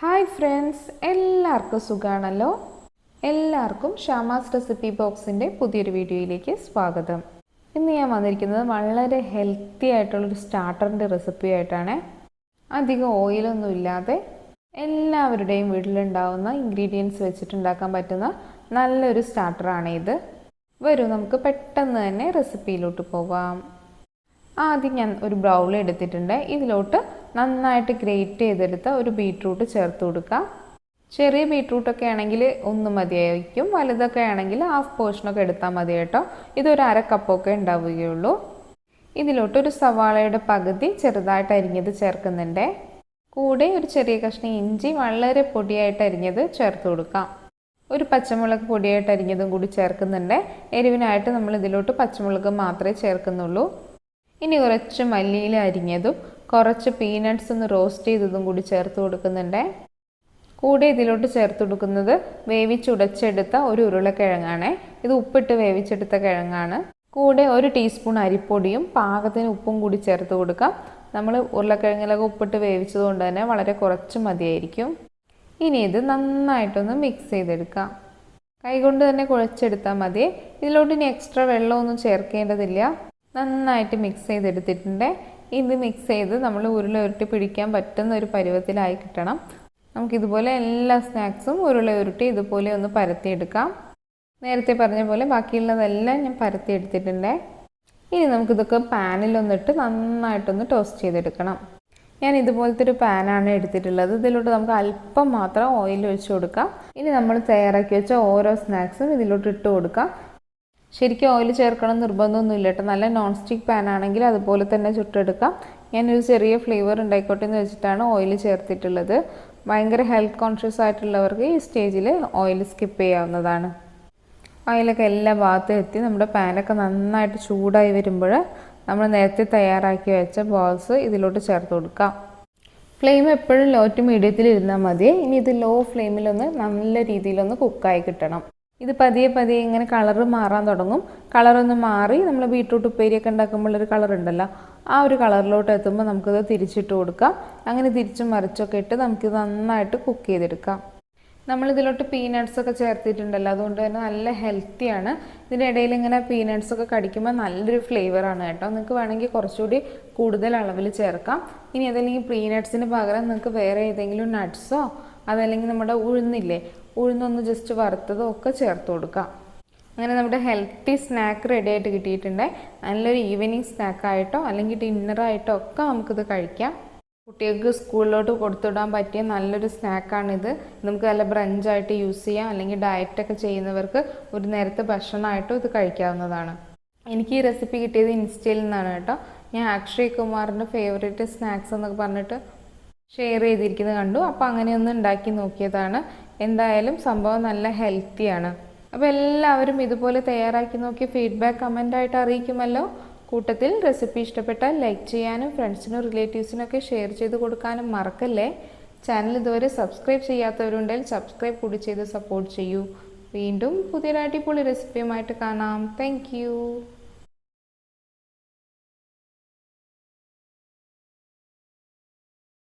Hi friends എല്ലാവർക്കും സുഖാണല്ലോ? എല്ലാവർക്കും ഷാമാസ് റെസിപ്പി ബോക്സിന്റെ പുതിയൊരു വീഡിയോയിലേക്ക് സ്വാഗതം. ഇന്ന് ഞാൻ വന്നിരിക്കുന്നത് വളരെ ഹെൽത്തി ആയിട്ടുള്ളൊരു സ്റ്റാർട്ടറിന്റെ റെസിപ്പി ആയിട്ടാണ്. അധികം ഓയിലൊന്നും ഇല്ലാതെ എല്ലാവരുടെയും വീട്ടിലുണ്ടാവുന്ന ഇൻഗ്രീഡിയൻസ് വെച്ചിട്ടുണ്ടാക്കാൻ പറ്റുന്ന നല്ലൊരു സ്റ്റാർട്ടറാണ് ഇത്. വരൂ നമുക്ക് പെട്ടെന്ന് തന്നെ റെസിപ്പിയിലോട്ട് പോവാം. ആദ്യം ഞാൻ ഒരു ബ്രൗൾ എടുത്തിട്ടുണ്ട്. ഇതിലോട്ട് നന്നായിട്ട് ഗ്രേറ്റ് ചെയ്തെടുത്ത ഒരു ബീട്രൂട്ട് ചേർത്ത് കൊടുക്കാം. ചെറിയ ബീട്രൂട്ടൊക്കെ ആണെങ്കിൽ ഒന്ന് മതിയായിരിക്കും. വലുതൊക്കെ ആണെങ്കിൽ ഹാഫ് പോർഷനൊക്കെ എടുത്താൽ മതി കേട്ടോ. ഇതൊരു അര കപ്പൊക്കെ ഉണ്ടാവുകയുള്ളൂ. ഇതിലോട്ട് ഒരു സവാളയുടെ പകുതി ചെറുതായിട്ട് അരിഞ്ഞത് ചേർക്കുന്നുണ്ട്. കൂടെ ഒരു ചെറിയ കഷ്ണം ഇഞ്ചി വളരെ പൊടിയായിട്ട് അരിഞ്ഞത് ചേർത്ത് കൊടുക്കാം. ഒരു പച്ചമുളക് പൊടിയായിട്ട് അരിഞ്ഞതും കൂടി ചേർക്കുന്നുണ്ട്. എരിവിനായിട്ട് നമ്മൾ ഇതിലോട്ട് പച്ചമുളക് മാത്രമേ ചേർക്കുന്നുള്ളൂ. ഇനി കുറച്ച് മല്ലിയില അരിഞ്ഞതും കുറച്ച് പീനട്ട്സ് ഒന്ന് റോസ്റ്റ് ചെയ്തതും കൂടി ചേർത്ത് കൊടുക്കുന്നുണ്ട്. കൂടെ ഇതിലോട്ട് ചേർത്ത് കൊടുക്കുന്നത് വേവിച്ചുടച്ചെടുത്ത ഒരു ഉരുളക്കിഴങ്ങാണ്. ഇത് ഉപ്പിട്ട് വേവിച്ചെടുത്ത കിഴങ്ങാണ്. കൂടെ ഒരു ടീസ്പൂൺ അരിപ്പൊടിയും പാകത്തിന് ഉപ്പും കൂടി ചേർത്ത് കൊടുക്കാം. നമ്മൾ ഉരുളക്കിഴങ്ങിലൊക്കെ ഉപ്പിട്ട് വേവിച്ചതുകൊണ്ട് തന്നെ വളരെ കുറച്ച് മതിയായിരിക്കും. ഇനി ഇത് നന്നായിട്ടൊന്ന് മിക്സ് ചെയ്തെടുക്കാം. കൈകൊണ്ട് തന്നെ കുഴച്ചെടുത്താൽ മതി. ഇതിലോട്ട് ഇനി എക്സ്ട്രാ വെള്ളമൊന്നും ചേർക്കേണ്ടതില്ല. നന്നായിട്ട് മിക്സ് ചെയ്തെടുത്തിട്ടുണ്ട്. ഇത് മിക്സ് ചെയ്ത് നമ്മൾ ഉരുള ഉരുട്ടി പിടിക്കാൻ പറ്റുന്ന ഒരു പരുവത്തിലായി കിട്ടണം. നമുക്കിതുപോലെ എല്ലാ സ്നാക്സും ഉരുള ഉരുട്ടി ഇതുപോലെ ഒന്ന് പരത്തിയെടുക്കാം. നേരത്തെ പറഞ്ഞ പോലെ ബാക്കിയുള്ളതെല്ലാം ഞാൻ പരത്തിയെടുത്തിട്ടുണ്ട്. ഇനി നമുക്കിതൊക്കെ പാനിലൊന്നിട്ട് നന്നായിട്ടൊന്ന് ടോസ്റ്റ് ചെയ്തെടുക്കണം. ഞാൻ ഇതുപോലത്തെ ഒരു പാനാണ് എടുത്തിട്ടുള്ളത്. ഇതിലോട്ട് നമുക്ക് അല്പം മാത്രം ഓയിൽ ഒഴിച്ചു കൊടുക്കാം. ഇനി നമ്മൾ തയ്യാറാക്കി വെച്ച ഓരോ സ്നാക്സും ഇതിലോട്ട് ഇട്ട് കൊടുക്കാം. ശരിക്കും ഓയിൽ ചേർക്കണം നിർബന്ധമൊന്നുമില്ല കേട്ടോ. നല്ല നോൺ സ്റ്റിക്ക് പാൻ ആണെങ്കിൽ അതുപോലെ തന്നെ ചുട്ടെടുക്കാം. ഞാനൊരു ചെറിയ ഫ്ലേവർ ഉണ്ടായിക്കോട്ടെ എന്ന് വെച്ചിട്ടാണ് ഓയിൽ ചേർത്തിട്ടുള്ളത്. ഭയങ്കര ഹെൽത്ത് കോൺഷ്യസ് ആയിട്ടുള്ളവർക്ക് ഈ സ്റ്റേജിൽ ഓയിൽ സ്കിപ്പ് ചെയ്യാവുന്നതാണ്. ഓയിലൊക്കെ എല്ലാ ഭാഗത്തും എത്തി നമ്മുടെ പാനൊക്കെ നന്നായിട്ട് ചൂടായി വരുമ്പോൾ നമ്മൾ നേരത്തെ തയ്യാറാക്കി വെച്ച ബോൾസ് ഇതിലോട്ട് ചേർത്ത് കൊടുക്കാം. ഫ്ലെയിം എപ്പോഴും ലോ ടു മീഡിയത്തിൽ ഇരുന്നാൽ മതി. ഇനി ഇത് ലോ ഫ്ലെയിമിലൊന്ന് നല്ല രീതിയിലൊന്ന് കുക്കായി കിട്ടണം. ഇത് പതിയെ പതിയെ ഇങ്ങനെ കളറ് മാറാൻ തുടങ്ങും. കളറൊന്ന് മാറി നമ്മൾ ബീട്രൂട്ട് ഉപ്പേരിയൊക്കെ ഉണ്ടാക്കുമ്പോൾ ഒരു കളർ ഉണ്ടല്ലോ ആ ഒരു കളറിലോട്ട് എത്തുമ്പോൾ നമുക്കിത് തിരിച്ചിട്ട് കൊടുക്കാം. അങ്ങനെ തിരിച്ചും മറിച്ചൊക്കെ ഇട്ട് നമുക്കിത് നന്നായിട്ട് കുക്ക് ചെയ്തെടുക്കാം. നമ്മളിതിലോട്ട് പീനട്ട്സ് ഒക്കെ ചേർത്തിട്ടുണ്ടല്ലോ അതുകൊണ്ട് തന്നെ നല്ല ഹെൽത്തിയാണ് ഇതിന്റെ ഇടയിൽ ഇങ്ങനെ പീനട്ട്സ് ഒക്കെ കടിക്കുമ്പോൾ നല്ലൊരു ഫ്ലേവറാണ് കേട്ടോ. നിങ്ങൾക്ക് വേണമെങ്കിൽ കുറച്ചുകൂടി കൂടുതൽ അളവിൽ ചേർക്കാം. ഇനി അതല്ലെങ്കിൽ പീനട്ട്സിന് പകരം നിങ്ങൾക്ക് വേറെ ഏതെങ്കിലും നട്ട്സോ അതല്ലെങ്കിൽ നമ്മുടെ ഉഴുന്നില്ലേ ഉഴുന്നൊന്ന് ജസ്റ്റ് വറുത്തതും ഒക്കെ ചേർത്ത് കൊടുക്കാം. അങ്ങനെ നമ്മുടെ ഹെൽത്തി സ്നാക്ക് റെഡി ആയിട്ട് കിട്ടിയിട്ടുണ്ട്. നല്ലൊരു ഈവനിങ് സ്നാക്കായിട്ടോ അല്ലെങ്കിൽ ഡിന്നറായിട്ടോ ഒക്കെ നമുക്കിത് കഴിക്കാം. കുട്ടികൾക്ക് സ്കൂളിലോട്ട് കൊടുത്തുവിടാൻ പറ്റിയ നല്ലൊരു സ്നാക്കാണിത് നമുക്ക് നല്ല ബ്രഞ്ചായിട്ട് യൂസ് ചെയ്യാം. അല്ലെങ്കിൽ ഡയറ്റൊക്കെ ചെയ്യുന്നവർക്ക് ഒരു നേരത്തെ ഭക്ഷണമായിട്ടും ഇത് കഴിക്കാവുന്നതാണ്. എനിക്ക് ഈ റെസിപ്പി കിട്ടിയത് ഇൻസ്റ്റയിൽ നിന്നാണ് കേട്ടോ. ഞാൻ അക്ഷയ് കുമാറിന്റെ ഫേവറേറ്റ് സ്നാക്സ് എന്നൊക്കെ പറഞ്ഞിട്ട് ഷെയർ ചെയ്തിരിക്കുന്നത് കണ്ടു. അപ്പോൾ അങ്ങനെ ഒന്ന് ഉണ്ടാക്കി നോക്കിയതാണ്. എന്തായാലും സംഭവം നല്ല ഹെൽത്തിയാണ് അപ്പോൾ എല്ലാവരും ഇതുപോലെ തയ്യാറാക്കി നോക്കി ഫീഡ്ബാക്ക് കമന്റായിട്ട് അറിയിക്കുമല്ലോ. കൂട്ടത്തിൽ റെസിപ്പി ഇഷ്ടപ്പെട്ടാൽ ലൈക്ക് ചെയ്യാനും ഫ്രണ്ട്സിനും റിലേറ്റീവ്സിനൊക്കെ ഷെയർ ചെയ്ത് കൊടുക്കാനും മറക്കല്ലേ? ചാനൽ ഇതുവരെ സബ്സ്ക്രൈബ് ചെയ്യാത്തവരുണ്ടെങ്കിൽ സബ്സ്ക്രൈബ് കൂടി ചെയ്ത് സപ്പോർട്ട് ചെയ്യൂ. വീണ്ടും പുതിയൊരു അടിപൊളി റെസിപ്പിയുമായിട്ട് കാണാം. താങ്ക്